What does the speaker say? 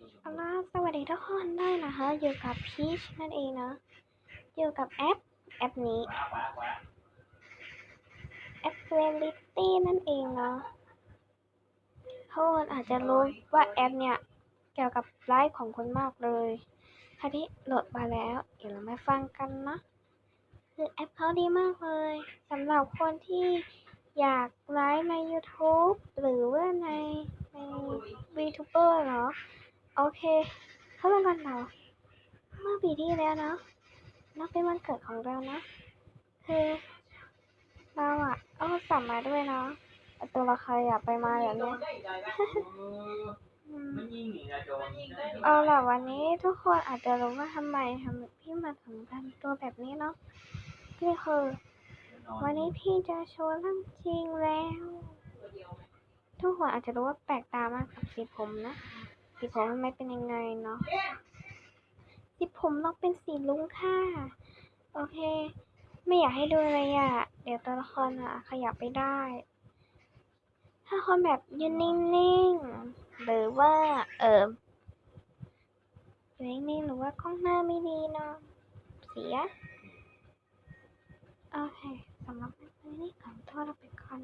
เอาล่ะสวัสดีทุกคนด้วยนะคะอยู่กับพีชนั่นเองเนาะอยู่กับแอปแอปนี้แอปเ e ลิตี้นั่นเองเนาะทุกคนอาจจะรู้ว่าแอปเนี่ยเกี่ยวกับไลฟ์ของคนมากเลยคราวนี้โหลดมาแล้วเดี๋ยวเรามาฟังกันนะคือแอปเขาดีมากเลยสำหรับคนที่อยากไลฟ์ใน YouTube หรือว่าในใน VTuber เนาะ โอเคเข้าเรื่องกันเราเมื่อปีที่แล้วเนาะนับเป็นวันเกิดของเรานะ คือเราอะเอาสัมมาด้วยเนาะตัวละครอยากไปมาแบบเนี้ยอืมมันยิงหนีนะโจรเอาล่ะวันนี้ทุกคนอาจจะรู้ว่าทำไมทำพี่มาถึงทำตัวแบบนี้เนาะนี่คือวันนี้พี่จะโชว์เรื่องจริงแล้ว ทุกคนอาจจะรู้ว่าแปลกตามากกับสีผมนะ สีผมไม่เป็นยังไงเนาะสีผมเราเป็นสีลุงค่ะ โอเค ไม่อยากให้ดูเลยอะ เดี๋ยวตัวละครอะขยับไปได้ ถ้าคนแบบยืนนิ่งๆ หรือว่าเออยู่นิ่งๆหรือว่ากล้องหน้าไม่ดีเนาะเสีย โอเคสำหรับวันนี้ขอโทษเราไปก่อน